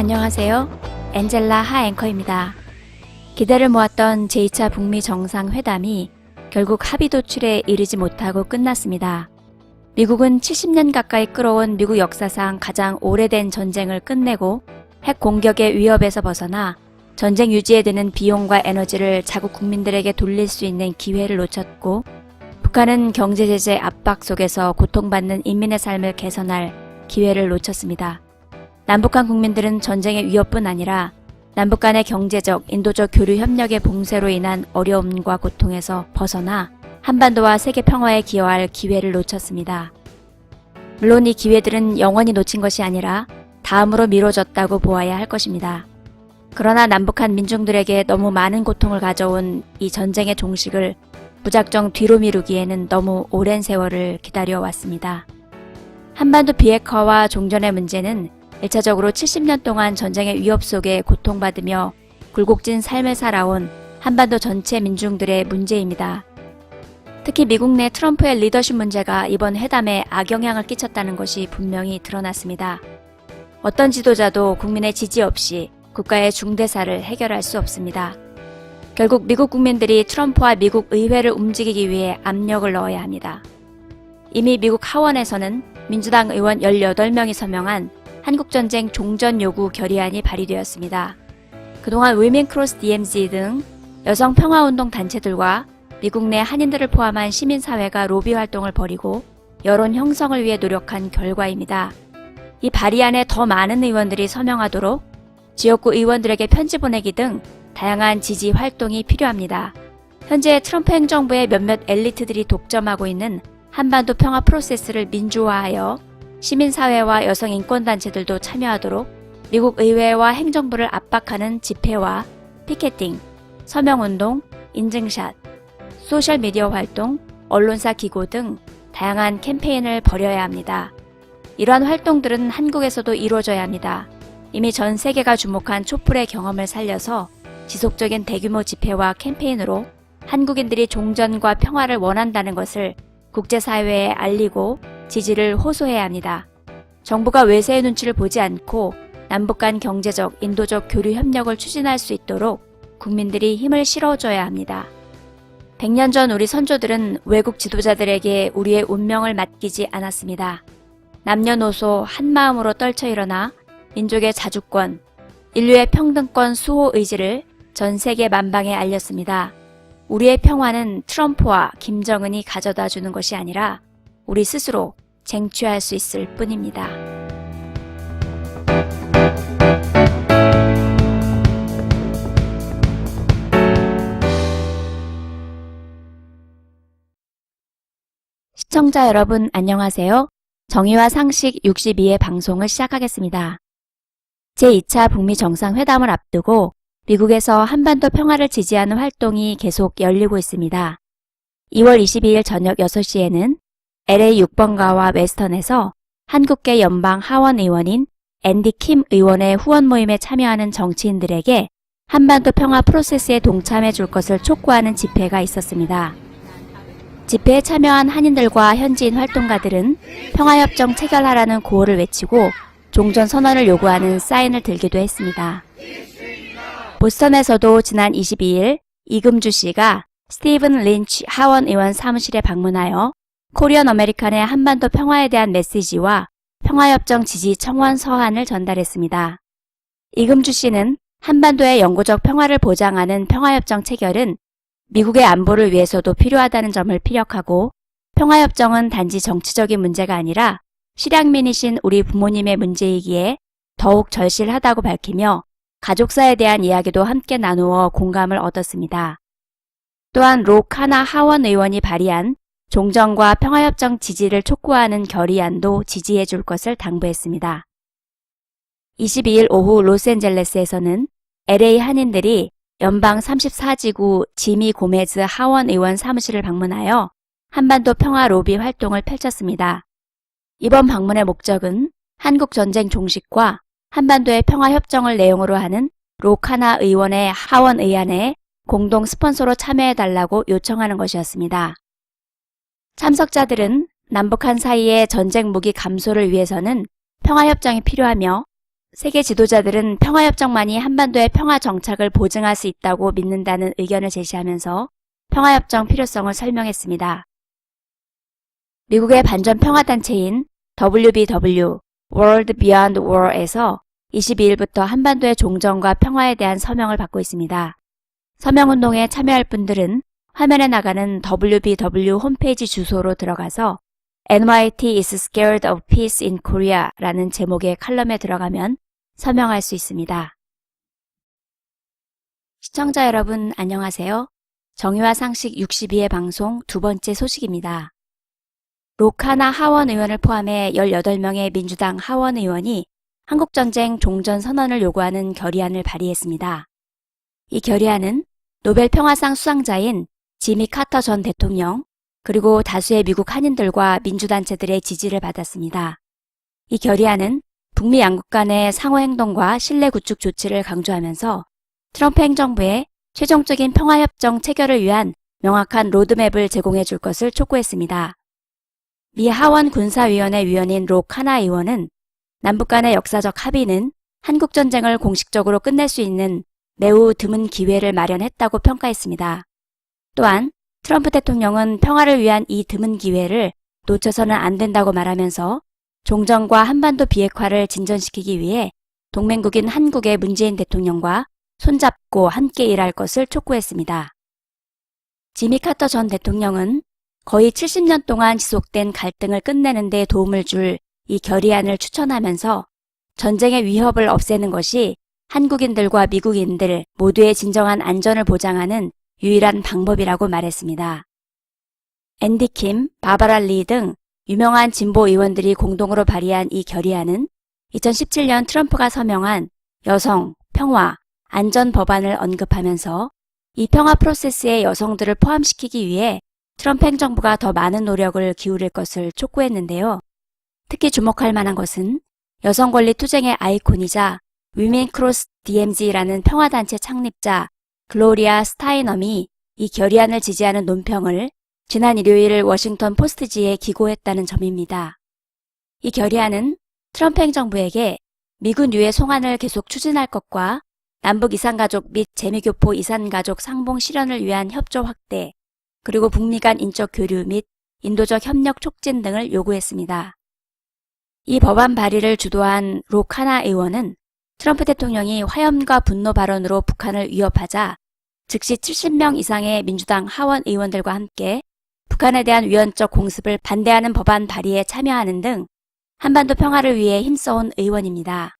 안녕하세요. 엔젤라 하 앵커입니다. 기대를 모았던 제2차 북미 정상회담이 결국 합의 도출에 이르지 못하고 끝났습니다. 미국은 70년 가까이 끌어온 미국 역사상 가장 오래된 전쟁을 끝내고 핵 공격의 위협에서 벗어나 전쟁 유지에 드는 비용과 에너지를 자국 국민들에게 돌릴 수 있는 기회를 놓쳤고 북한은 경제 제재 압박 속에서 고통받는 인민의 삶을 개선할 기회를 놓쳤습니다. 남북한 국민들은 전쟁의 위협뿐 아니라 남북 간의 경제적, 인도적 교류 협력의 봉쇄로 인한 어려움과 고통에서 벗어나 한반도와 세계 평화에 기여할 기회를 놓쳤습니다. 물론 이 기회들은 영원히 놓친 것이 아니라 다음으로 미뤄졌다고 보아야 할 것입니다. 그러나 남북한 민중들에게 너무 많은 고통을 가져온 이 전쟁의 종식을 무작정 뒤로 미루기에는 너무 오랜 세월을 기다려왔습니다. 한반도 비핵화와 종전의 문제는 1차적으로 70년 동안 전쟁의 위협 속에 고통받으며 굴곡진 삶을 살아온 한반도 전체 민중들의 문제입니다. 특히 미국 내 트럼프의 리더십 문제가 이번 회담에 악영향을 끼쳤다는 것이 분명히 드러났습니다. 어떤 지도자도 국민의 지지 없이 국가의 중대사를 해결할 수 없습니다. 결국 미국 국민들이 트럼프와 미국 의회를 움직이기 위해 압력을 넣어야 합니다. 이미 미국 하원에서는 민주당 의원 18명이 서명한 한국전쟁 종전 요구 결의안이 발의되었습니다. 그동안 위민 크로스 DMZ 등 여성 평화운동 단체들과 미국 내 한인들을 포함한 시민사회가 로비 활동을 벌이고 여론 형성을 위해 노력한 결과입니다. 이 발의안에 더 많은 의원들이 서명하도록 지역구 의원들에게 편지 보내기 등 다양한 지지 활동이 필요합니다. 현재 트럼프 행정부의 몇몇 엘리트들이 독점하고 있는 한반도 평화 프로세스를 민주화하여 시민사회와 여성 인권단체들도 참여하도록 미국 의회와 행정부를 압박하는 집회와 피켓팅, 서명운동, 인증샷, 소셜미디어 활동, 언론사 기고 등 다양한 캠페인을 벌여야 합니다. 이러한 활동들은 한국에서도 이루어져야 합니다. 이미 전 세계가 주목한 촛불의 경험을 살려서 지속적인 대규모 집회와 캠페인으로 한국인들이 종전과 평화를 원한다는 것을 국제사회에 알리고 지지를 호소해야 합니다. 정부가 외세의 눈치를 보지 않고 남북 간 경제적, 인도적 교류 협력을 추진할 수 있도록 국민들이 힘을 실어줘야 합니다. 100년 전 우리 선조들은 외국 지도자들에게 우리의 운명을 맡기지 않았습니다. 남녀노소 한 마음으로 떨쳐 일어나 민족의 자주권, 인류의 평등권 수호 의지를 전 세계 만방에 알렸습니다. 우리의 평화는 트럼프와 김정은이 가져다 주는 것이 아니라 우리 스스로 쟁취할 수 있을 뿐입니다. 시청자 여러분 안녕하세요. 정의와 상식 62회 방송을 시작하겠습니다. 제2차 북미 정상회담을 앞두고 미국에서 한반도 평화를 지지하는 활동이 계속 열리고 있습니다. 2월 22일 저녁 6시에는 LA 6번가와 웨스턴에서 한국계 연방 하원 의원인 앤디 킴 의원의 후원 모임에 참여하는 정치인들에게 한반도 평화 프로세스에 동참해 줄 것을 촉구하는 집회가 있었습니다. 집회에 참여한 한인들과 현지인 활동가들은 평화협정 체결하라는 구호를 외치고 종전 선언을 요구하는 사인을 들기도 했습니다. 보스턴에서도 지난 22일 이금주 씨가 스티븐 린치 하원 의원 사무실에 방문하여 코리안 아메리칸의 한반도 평화에 대한 메시지와 평화협정 지지 청원 서한을 전달했습니다. 이금주 씨는 한반도의 영구적 평화를 보장하는 평화협정 체결은 미국의 안보를 위해서도 필요하다는 점을 피력하고 평화협정은 단지 정치적인 문제가 아니라 실향민이신 우리 부모님의 문제이기에 더욱 절실하다고 밝히며 가족사에 대한 이야기도 함께 나누어 공감을 얻었습니다. 또한 로 카나 하원 의원이 발의한 종전과 평화협정 지지를 촉구하는 결의안도 지지해 줄 것을 당부했습니다. 22일 오후 로스앤젤레스에서는 LA 한인들이 연방 34지구 지미 고메즈 하원 의원 사무실을 방문하여 한반도 평화 로비 활동을 펼쳤습니다. 이번 방문의 목적은 한국 전쟁 종식과 한반도의 평화 협정을 내용으로 하는 로카나 의원의 하원 의안에 공동 스폰서로 참여해달라고 요청하는 것이었습니다. 참석자들은 남북한 사이의 전쟁 무기 감소를 위해서는 평화협정이 필요하며 세계 지도자들은 평화협정만이 한반도의 평화 정착을 보증할 수 있다고 믿는다는 의견을 제시하면서 평화협정 필요성을 설명했습니다. 미국의 반전 평화단체인 WBW, World Beyond War에서 22일부터 한반도의 종전과 평화에 대한 서명을 받고 있습니다. 서명운동에 참여할 분들은 화면에 나가는 WBW 홈페이지 주소로 들어가서 NYT is scared of peace in Korea 라는 제목의 칼럼에 들어가면 서명할 수 있습니다. 시청자 여러분 안녕하세요. 정의와 상식 62회 방송 두 번째 소식입니다. 로카나 하원 의원을 포함해 18명의 민주당 하원 의원이 한국전쟁 종전 선언을 요구하는 결의안을 발의했습니다. 이 결의안은 노벨 평화상 수상자인 지미 카터 전 대통령, 그리고 다수의 미국 한인들과 민주단체들의 지지를 받았습니다. 이 결의안은 북미 양국 간의 상호 행동과 신뢰 구축 조치를 강조하면서 트럼프 행정부에 최종적인 평화협정 체결을 위한 명확한 로드맵을 제공해 줄 것을 촉구했습니다. 미 하원 군사위원회 위원인 로 카나 의원은 남북 간의 역사적 합의는 한국 전쟁을 공식적으로 끝낼 수 있는 매우 드문 기회를 마련했다고 평가했습니다. 또한 트럼프 대통령은 평화를 위한 이 드문 기회를 놓쳐서는 안 된다고 말하면서 종전과 한반도 비핵화를 진전시키기 위해 동맹국인 한국의 문재인 대통령과 손잡고 함께 일할 것을 촉구했습니다. 지미 카터 전 대통령은 거의 70년 동안 지속된 갈등을 끝내는 데 도움을 줄 이 결의안을 추천하면서 전쟁의 위협을 없애는 것이 한국인들과 미국인들 모두의 진정한 안전을 보장하는 유일한 방법이라고 말했습니다. 앤디 킴, 바바라 리 등 유명한 진보 의원들이 공동으로 발의한 이 결의안은 2017년 트럼프가 서명한 여성, 평화, 안전 법안을 언급하면서 이 평화 프로세스에 여성들을 포함시키기 위해 트럼프 행정부가 더 많은 노력을 기울일 것을 촉구했는데요. 특히 주목할 만한 것은 여성 권리 투쟁의 아이콘이자 위멘 크로스 DMZ라는 평화단체 창립자 글로리아 스타이넘이 이 결의안을 지지하는 논평을 지난 일요일 워싱턴 포스트지에 기고했다는 점입니다. 이 결의안은 트럼프 행정부에게 미군 유해 송환을 계속 추진할 것과 남북 이산가족 및 재미교포 이산가족 상봉 실현을 위한 협조 확대, 그리고 북미 간 인적 교류 및 인도적 협력 촉진 등을 요구했습니다. 이 법안 발의를 주도한 로카나 의원은 트럼프 대통령이 화염과 분노 발언으로 북한을 위협하자 즉시 70명 이상의 민주당 하원 의원들과 함께 북한에 대한 위헌적 공습을 반대하는 법안 발의에 참여하는 등 한반도 평화를 위해 힘써온 의원입니다.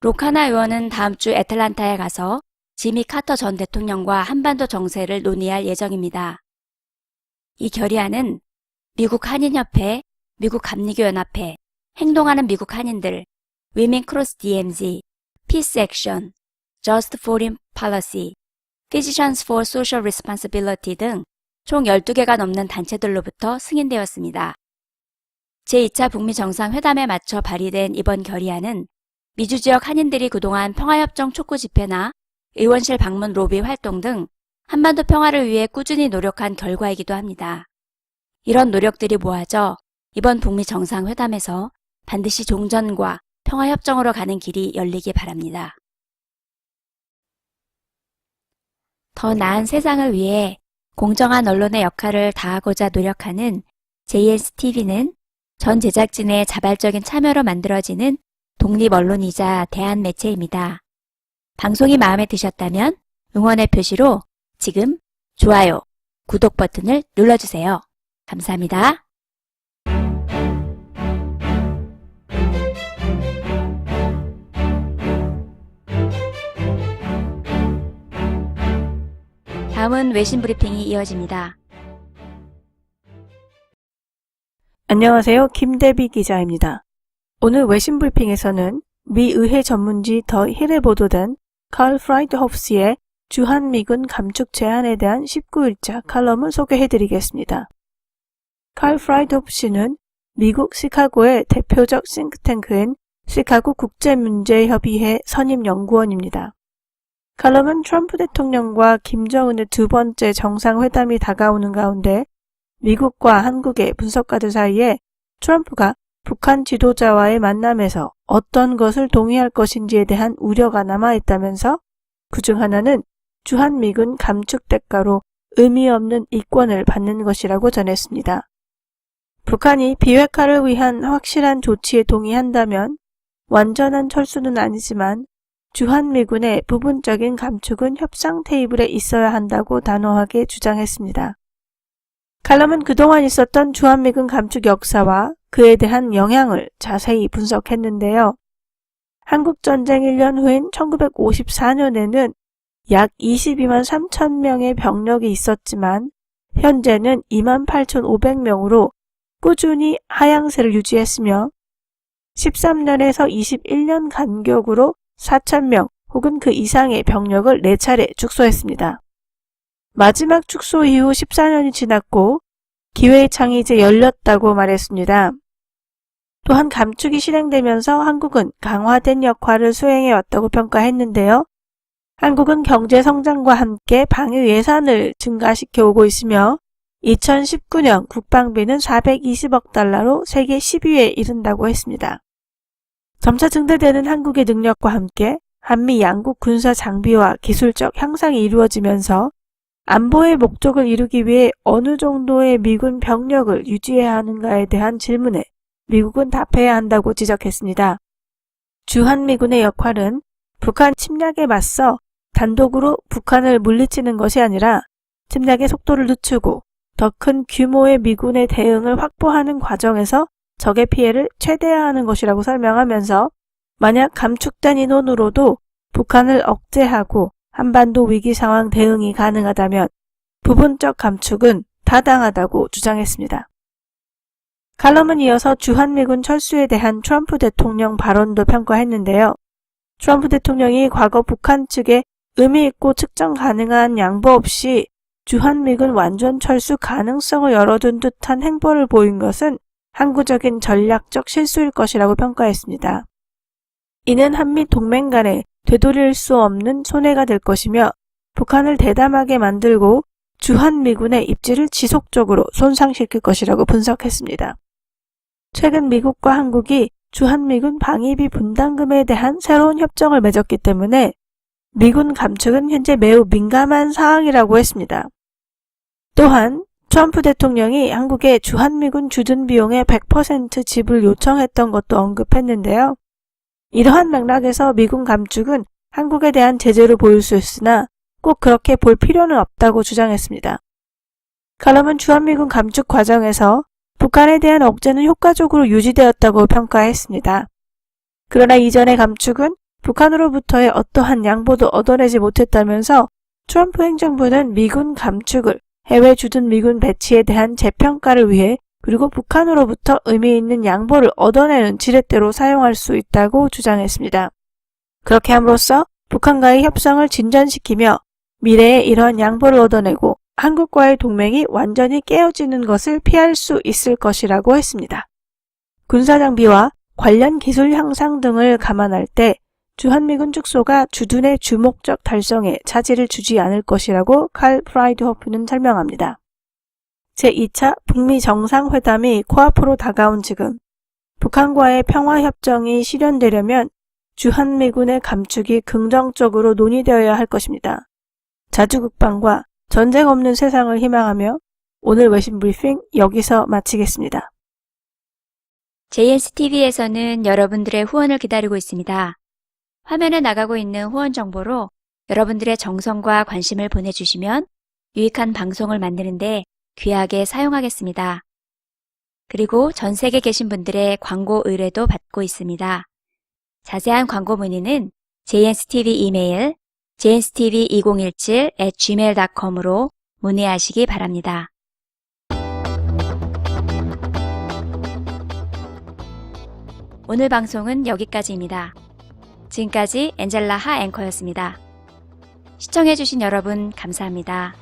로카나 의원은 다음 주 애틀란타에 가서 지미 카터 전 대통령과 한반도 정세를 논의할 예정입니다. 이 결의안은 미국 한인협회, 미국 감리교연합회, 행동하는 미국 한인들, Women Cross DMZ, Peace Action, Just Foreign Policy, Physicians for Social Responsibility 등 총 12개가 넘는 단체들로부터 승인되었습니다. 제2차 북미 정상회담에 맞춰 발의된 이번 결의안은 미주 지역 한인들이 그동안 평화협정 촉구 집회나 의원실 방문 로비 활동 등 한반도 평화를 위해 꾸준히 노력한 결과이기도 합니다. 이런 노력들이 모아져 이번 북미 정상회담에서 반드시 종전과 평화협정으로 가는 길이 열리기 바랍니다. 더 나은 세상을 위해 공정한 언론의 역할을 다하고자 노력하는 JSTV는 전 제작진의 자발적인 참여로 만들어지는 독립 언론이자 대한 매체입니다. 방송이 마음에 드셨다면 응원의 표시로 지금 좋아요, 구독 버튼을 눌러주세요. 감사합니다. 다음은 외신 브리핑이 이어집니다. 안녕하세요. 김대비 기자입니다. 오늘 외신 브리핑에서는 미 의회 전문지 더 힐에 보도된 칼 프라이드 홉스의 주한미군 감축 제안에 대한 19일자 칼럼을 소개해드리겠습니다. 칼 프라이드 홉스는 미국 시카고의 대표적 싱크탱크인 시카고 국제문제협의회 선임 연구원입니다. 칼럼은 트럼프 대통령과 김정은의 두 번째 정상회담이 다가오는 가운데 미국과 한국의 분석가들 사이에 트럼프가 북한 지도자와의 만남에서 어떤 것을 동의할 것인지에 대한 우려가 남아있다면서 그 중 하나는 주한미군 감축 대가로 의미 없는 이권을 받는 것이라고 전했습니다. 북한이 비핵화를 위한 확실한 조치에 동의한다면 완전한 철수는 아니지만 주한미군의 부분적인 감축은 협상 테이블에 있어야 한다고 단호하게 주장했습니다. 칼럼은 그동안 있었던 주한미군 감축 역사와 그에 대한 영향을 자세히 분석했는데요. 한국전쟁 1년 후인 1954년에는 약 22만 3천 명의 병력이 있었지만 현재는 2만 8,500명으로 꾸준히 하향세를 유지했으며 13년에서 21년 간격으로 4,000명 혹은 그 이상의 병력을 4차례 축소했습니다. 마지막 축소 이후 14년이 지났고 기회의 창이 이제 열렸다고 말했습니다. 또한 감축이 실행되면서 한국은 강화된 역할을 수행해 왔다고 평가했는데요. 한국은 경제 성장과 함께 방위 예산을 증가시켜 오고 있으며 2019년 국방비는 420억 달러로 세계 10위에 이른다고 했습니다. 점차 증대되는 한국의 능력과 함께 한미 양국 군사 장비와 기술적 향상이 이루어지면서 안보의 목적을 이루기 위해 어느 정도의 미군 병력을 유지해야 하는가에 대한 질문에 미국은 답해야 한다고 지적했습니다. 주한미군의 역할은 북한 침략에 맞서 단독으로 북한을 물리치는 것이 아니라 침략의 속도를 늦추고 더 큰 규모의 미군의 대응을 확보하는 과정에서 적의 피해를 최대화하는 것이라고 설명하면서 만약 감축된 인원으로도 북한을 억제하고 한반도 위기 상황 대응이 가능하다면 부분적 감축은 타당하다고 주장했습니다. 칼럼은 이어서 주한미군 철수에 대한 트럼프 대통령 발언도 평가했는데요. 트럼프 대통령이 과거 북한 측에 의미 있고 측정 가능한 양보 없이 주한미군 완전 철수 가능성을 열어둔 듯한 행보를 보인 것은 항구적인 전략적 실수일 것이라고 평가했습니다. 이는 한미 동맹 간에 되돌릴 수 없는 손해가 될 것이며 북한을 대담하게 만들고 주한미군의 입지를 지속적으로 손상시킬 것이라고 분석했습니다. 최근 미국과 한국이 주한미군 방위비 분담금에 대한 새로운 협정을 맺었기 때문에 미군 감축은 현재 매우 민감한 사항이라고 했습니다. 또한 트럼프 대통령이 한국에 주한미군 주둔 비용의 100% 지불 요청했던 것도 언급했는데요. 이러한 맥락에서 미군 감축은 한국에 대한 제재로 보일 수 있으나 꼭 그렇게 볼 필요는 없다고 주장했습니다. 칼럼은 주한미군 감축 과정에서 북한에 대한 억제는 효과적으로 유지되었다고 평가했습니다. 그러나 이전의 감축은 북한으로부터의 어떠한 양보도 얻어내지 못했다면서 트럼프 행정부는 미군 감축을 해외 주둔 미군 배치에 대한 재평가를 위해 그리고 북한으로부터 의미 있는 양보를 얻어내는 지렛대로 사용할 수 있다고 주장했습니다. 그렇게 함으로써 북한과의 협상을 진전시키며 미래에 이런 양보를 얻어내고 한국과의 동맹이 완전히 깨어지는 것을 피할 수 있을 것이라고 했습니다. 군사장비와 관련 기술 향상 등을 감안할 때 주한미군 축소가 주둔의 주목적 달성에 차질을 주지 않을 것이라고 칼 프라이드호프는 설명합니다. 제2차 북미 정상회담이 코앞으로 다가온 지금 북한과의 평화협정이 실현되려면 주한미군의 감축이 긍정적으로 논의되어야 할 것입니다. 자주국방과 전쟁 없는 세상을 희망하며 오늘 외신 브리핑 여기서 마치겠습니다. JSTV에서는 여러분들의 후원을 기다리고 있습니다. 화면에 나가고 있는 후원 정보로 여러분들의 정성과 관심을 보내주시면 유익한 방송을 만드는데 귀하게 사용하겠습니다. 그리고 전 세계 계신 분들의 광고 의뢰도 받고 있습니다. 자세한 광고 문의는 JSTV 이메일 jstv2017 gmail.com으로 문의하시기 바랍니다. 오늘 방송은 여기까지입니다. 지금까지 엔젤라 하 앵커였습니다. 시청해주신 여러분 감사합니다.